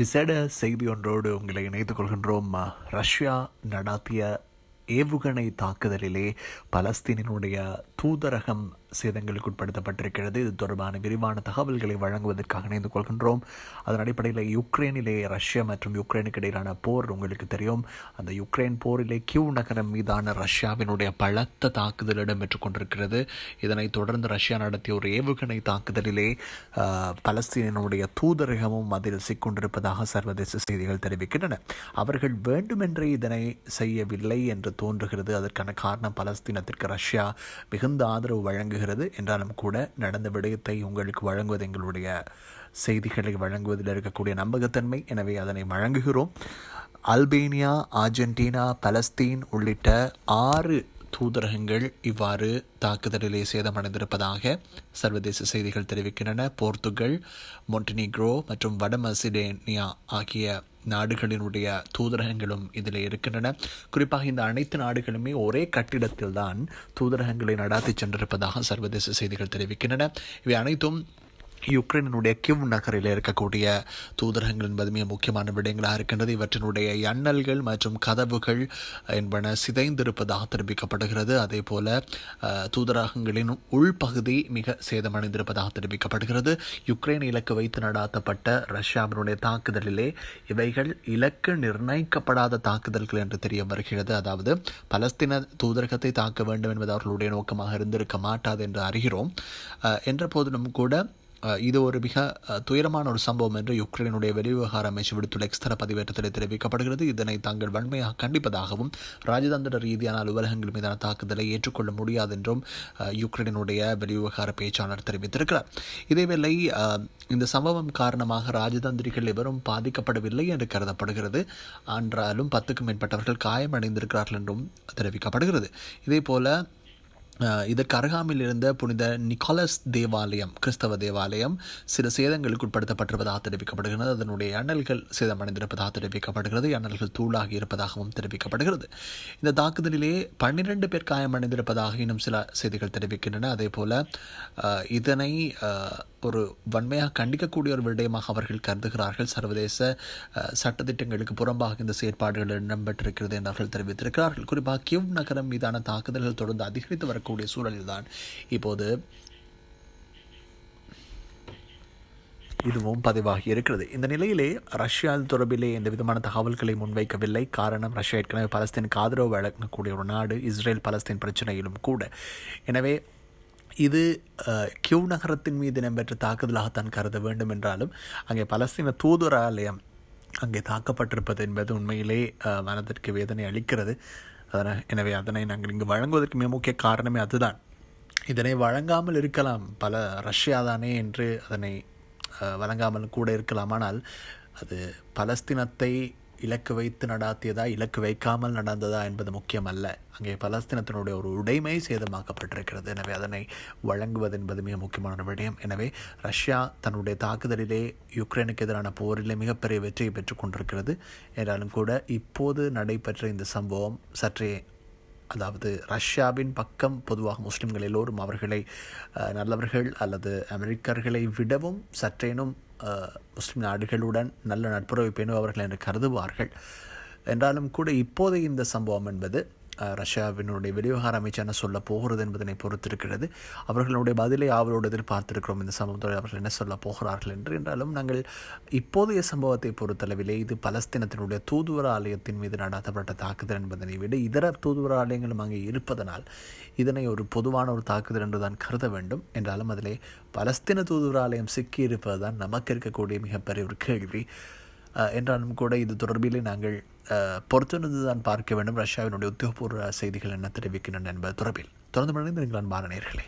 விசேட செய்தி ஒன்றோடு உங்களை இணைத்துக் கொள்கின்றோம். ரஷ்யா நடாத்திய ஏவுகணை தாக்குதலிலே பலஸ்தீனினுடைய தூதரகம் சேதங்களுக்கு உட்படுத்தப்பட்டிருக்கிறது. இது தொடர்பான விரிவான தகவல்களை வழங்குவதற்காக இணைந்து கொள்கின்றோம். அதன் அடிப்படையில் யுக்ரைனிலே ரஷ்யா மற்றும் யுக்ரைனுக்கு இடையிலான போர் உங்களுக்கு தெரியும். அந்த யுக்ரைன் போரிலே கியூ நகரம் மீதான ரஷ்யாவினுடைய பலத்த தாக்குதல் இடம்பெற்றுக் கொண்டிருக்கிறது. இதனைத் தொடர்ந்து ரஷ்யா நடத்திய ஒரு ஏவுகணை தாக்குதலிலே பலஸ்தீனனுடைய பலஸ்தீனினுடைய தூதரகமும் அதில் சிக்கொண்டிருப்பதாக சர்வதேச செய்திகள் தெரிவிக்கின்றன. அவர்கள் வேண்டுமென்றே இதனை செய்யவில்லை என்று தோன்றுகிறது. அதற்கான காரணம் பலஸ்தீனத்திற்கு ரஷ்யா மிகுந்த ஆதரவு வழங்கு வழங்குகிறது என்றாலும் கூட நடந்த விடயத்தை உங்களுக்கு வழங்குவது எங்களுடைய செய்திகளை வழங்குவதில் இருக்கக்கூடிய நம்பகத்தன்மை. எனவே அதனை வழங்குகிறோம். அல்பேனியா அர்ஜென்டினா பலஸ்தீன் உள்ளிட்ட ஆறு தூதரகங்கள் இவ்வாறு தாக்குதலிலே சேதமடைந்திருப்பதாக சர்வதேச செய்திகள் தெரிவிக்கின்றன. போர்த்துகல் மொண்டினிக்ரோ மற்றும் வட மசிடேனியா ஆகிய நாடுகளினுடைய தூதரகங்களும் இதில் இருக்கின்றன. குறிப்பாக இந்த அனைத்து நாடுகளுமே ஒரே கட்டிடத்தில் தான் தூதரகங்களை நடாத்தி சென்றிருப்பதாக சர்வதேச செய்திகள் தெரிவிக்கின்றன. இவை அனைத்தும் யுக்ரைனுடைய கிவ் நகரில் இருக்கக்கூடிய தூதரகங்கள் என்பது மிக முக்கியமான விடயங்களாக இருக்கின்றது. இவற்றினுடைய எண்ணல்கள் மற்றும் கதவுகள் என்பன சிதைந்திருப்பதாக தெரிவிக்கப்படுகிறது. அதே போல தூதரகங்களின் உள்பகுதி மிக சேதமடைந்திருப்பதாக தெரிவிக்கப்படுகிறது. யுக்ரைன் இலக்கு வைத்து நடாத்தப்பட்ட ரஷ்யாவினுடைய தாக்குதலிலே இவைகள் இலக்கு நிர்ணயிக்கப்படாத தாக்குதல்கள் என்று தெரிய வருகிறது. அதாவது பலஸ்தீன தூதரகத்தை தாக்க வேண்டும் என்பது அவர்களுடைய நோக்கமாக இருந்திருக்க மாட்டாது என்று அறிகிறோம். என்ற போதிலும் கூட இது ஒரு மிக துயரமான ஒரு சம்பவம் என்று யுக்ரைனுடைய வெளிவிவகார அமைச்சு விடுத்துள்ள எக்ஸ்தர பதிவேற்றத்தில் தெரிவிக்கப்படுகிறது. இதனை தாங்கள் வன்மையாக கண்டிப்பதாகவும் ராஜதந்திர ரீதியான அலுவலகங்கள் மீதான தாக்குதலை ஏற்றுக்கொள்ள முடியாது என்றும் யுக்ரைனுடைய வெளிவிவகார பேச்சாளர் தெரிவித்திருக்கிறார். இதேவேளை இந்த சம்பவம் காரணமாக ராஜதந்திரிகள் எவரும் பாதிக்கப்படவில்லை என்று கருதப்படுகிறது. ஆன்றாலும் பத்துக்கும் மேற்பட்டவர்கள் காயமடைந்திருக்கிறார்கள் என்றும் தெரிவிக்கப்படுகிறது. இதே போல இதற்கு அருகாமையில் இருந்த புனித நிக்கோலஸ் தேவாலயம் கிறிஸ்தவ தேவாலயம். சில சேதங்களுக்கு உட்படுத்தப்பட்டிருப்பதாக தெரிவிக்கப்படுகிறது. அதனுடைய அண்ணல்கள் சேதமடைந்திருப்பதாக தெரிவிக்கப்படுகிறது. அண்ணல்கள் தூளாகி இருப்பதாகவும் தெரிவிக்கப்படுகிறது. இந்த தாக்குதலிலே பன்னிரண்டு பேர் காயமடைந்திருப்பதாக இன்னும் சில செய்திகள் தெரிவிக்கின்றன. அதே போல இதனை ஒரு வன்மையாக கண்டிக்கக்கூடிய ஒரு விடயமாக அவர்கள் கருதுகிறார்கள். சர்வதேச சட்டத்திட்டங்களுக்கு புறம்பாக இந்த செயற்பாடுகள் இடம்பெற்றிருக்கிறது என்று அவர்கள் தெரிவித்திருக்கிறார்கள். குறிப்பாக கிவ் நகரம் மீதான தாக்குதல்கள் தொடர்ந்து அதிகரித்து வரக்கூடிய கூடிய சூழலில் தான் இப்போது இதுவும் பதிவாகி இருக்கிறது. இந்த நிலையிலே ரஷ்யா தொடர்பிலே எந்த விதமான தகவல்களை முன்வைக்கவில்லை. காரணம் ரஷ்யா ஏற்கனவே பலஸ்தீனுக்கு ஆதரவு வழங்கக்கூடிய ஒரு நாடு இஸ்ரேல் பலஸ்தீன் பிரச்சனையிலும் கூட. எனவே இது கியூ நகரத்தின் மீது இடம்பெற்ற தாக்குதலாகத்தான் கருத வேண்டும் என்றாலும் அங்கே பலஸ்தீன தூதராலயம் அங்கே தாக்கப்பட்டிருப்பது என்பது உண்மையிலே மனதிற்கு வேதனை அளிக்கிறது. அதனை எனவே அதனை நாங்கள் இங்கு வழங்குவதற்கு மிக முக்கிய காரணமே அதுதான். இதனை வழங்காமல் இருக்கலாம் பல ரஷ்யா தானே என்று அதனை வழங்காமல் கூட இருக்கலாம். ஆனால் அது பலஸ்தீனத்தை இலக்கு வைத்து நடாத்தியதா இலக்கு வைக்காமல் நடந்ததா என்பது முக்கியம் அல்ல அங்கே பலஸ்தீனத்தினுடைய ஒரு உடைமை சேதமாக்கப்பட்டிருக்கிறது. எனவே அதனை வழங்குவது என்பது மிக முக்கியமான விடயம். எனவே ரஷ்யா தன்னுடைய தாக்குதலிலே யுக்ரைனுக்கு எதிரான போரிலே மிகப்பெரிய வெற்றியை பெற்றுக் கொண்டிருக்கிறது. என்றாலும் கூட இப்போது நடைபெற்ற இந்த சம்பவம் சற்றே அதாவது ரஷ்யாவின் பக்கம் பொதுவாக முஸ்லிம்கள் எல்லோரும் அவர்களை நல்லவர்கள் அல்லது அமெரிக்கர்களை விடவும் சற்றேனும் முஸ்லீம் நாடுகளுடன் நல்ல நட்புறவை பேணுபவர்கள் என்று கருதுவார்கள். என்றாலும் கூட இப்போதைய இந்த சம்பவம் என்பது ரஷ்யாவினுடைய வெளிவிவகார அமைச்சர் என்ன சொல்ல போகிறது என்பதனை பொறுத்திருக்கிறது. அவர்களுடைய பதிலை ஆவலோடு எதிர்பார்த்திருக்கிறோம். இந்த சம்பவத்தோடு அவர்கள் என்ன சொல்ல போகிறார்கள் என்று என்றாலும் நாங்கள் இப்போதைய சம்பவத்தை பொறுத்தளவிலே இது பலஸ்தீனத்தினுடைய தூதுவர ஆலயத்தின் மீது நடாத்தப்பட்ட தாக்குதல் என்பதனை விட இதர தூதுவர ஆலயங்களும் அங்கே இருப்பதனால் இதனை ஒரு பொதுவான ஒரு தாக்குதல் என்று தான் கருத வேண்டும். என்றாலும் அதிலே பலஸ்தீன தூதுவர ஆலயம் சிக்கி இருப்பதுதான் நமக்கு இருக்கக்கூடிய மிகப்பெரிய ஒரு கேள்வி. என்றாலும் கூட இது தொடர்பிலே நாங்கள் பொறுத்திருந்து தான் பார்க்க வேண்டும். ரஷ்யாவினுடைய உத்தியோகபூர்வ செய்திகள் என்ன தெரிவிக்கின்றன என்பது தொடர்பில். தொடர்ந்து மனித நீங்கள் அன்பான நேர்களே